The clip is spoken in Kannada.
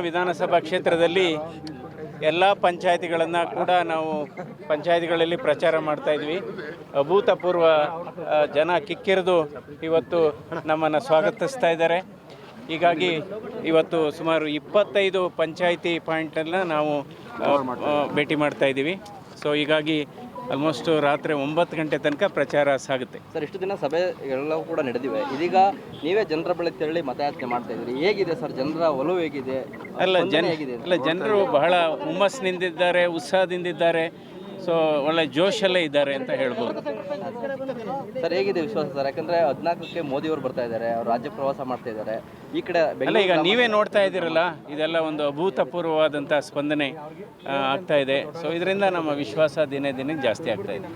ವಿಧಾನಸಭಾ ಕ್ಷೇತ್ರದಲ್ಲಿ ಎಲ್ಲ ಪಂಚಾಯತಿಗಳನ್ನು ಕೂಡ ನಾವು ಪಂಚಾಯತಿಗಳಲ್ಲಿ ಪ್ರಚಾರ ಮಾಡ್ತಾ ಇದ್ವಿ. ಅಭೂತಪೂರ್ವ ಜನ ಕಿಕ್ಕಿರಿದು ಇವತ್ತು ನಮ್ಮನ್ನು ಸ್ವಾಗತಿಸ್ತಾ ಇದ್ದಾರೆ. ಹೀಗಾಗಿ ಇವತ್ತು ಸುಮಾರು ಇಪ್ಪತ್ತೈದು ಪಂಚಾಯಿತಿ ಪಾಯಿಂಟನ್ನು ನಾವು ಭೇಟಿ ಮಾಡ್ತಾ ಇದ್ದೀವಿ. ಸೊ ಹೀಗಾಗಿ ಆಲ್ಮೋಸ್ಟ್ ರಾತ್ರಿ ಒಂಬತ್ತು ಗಂಟೆ ತನಕ ಪ್ರಚಾರ ಸಾಗುತ್ತೆ. ಸರ್ ಇಷ್ಟು ದಿನ ಸಭೆ ಎಲ್ಲವೂ ಕೂಡ ನಡೆದಿವೆ. ಇದೀಗ ನೀವೇ ಜನರ ಬಳಿ ತೆರಳಿ ಮತಯಾಚನೆ ಮಾಡ್ತಾ ಇದ್ದೀರಿ. ಹೇಗಿದೆ ಸರ್ ಜನರ ಒಲವು ಹೇಗಿದೆ? ಅಲ್ಲ ಜನ ಹೇಗಿದೆ? ಅಲ್ಲ ಜನರು ಬಹಳ ಹುಮ್ಮಸ್ಸಿನಿಂದಿದ್ದಾರೆ ಉತ್ಸಾಹದಿಂದಿದ್ದಾರೆ ಸೊ ಒಳ್ಳೆ ಜೋಶಲ್ಲೇ ಇದ್ದಾರೆ ಅಂತ ಹೇಳ್ಬೋದು. ಸರ್ ಹೇಗಿದೆ ವಿಶ್ವಾಸ ಸರ್? ಯಾಕಂದ್ರೆ ಹದಿನಾಲ್ಕಕ್ಕೆ ಮೋದಿ ಅವರು ಬರ್ತಾ ಇದ್ದಾರೆ ಅವ್ರು ರಾಜ್ಯ ಪ್ರವಾಸ ಮಾಡ್ತಾ ಇದ್ದಾರೆ. ಈ ಕಡೆ ಅಲ್ಲ ಈಗ ನೀವೇ ನೋಡ್ತಾ ಇದ್ದೀರಲ್ಲ ಇದೆಲ್ಲ ಒಂದು ಅಭೂತಪೂರ್ವವಾದಂಥ ಸ್ಪಂದನೆ ಆಗ್ತಾ ಇದೆ. ಸೊ ಇದರಿಂದ ನಮ್ಮ ವಿಶ್ವಾಸ ದಿನೇ ದಿನಕ್ಕೆ ಜಾಸ್ತಿ ಆಗ್ತಾ ಇದೆ.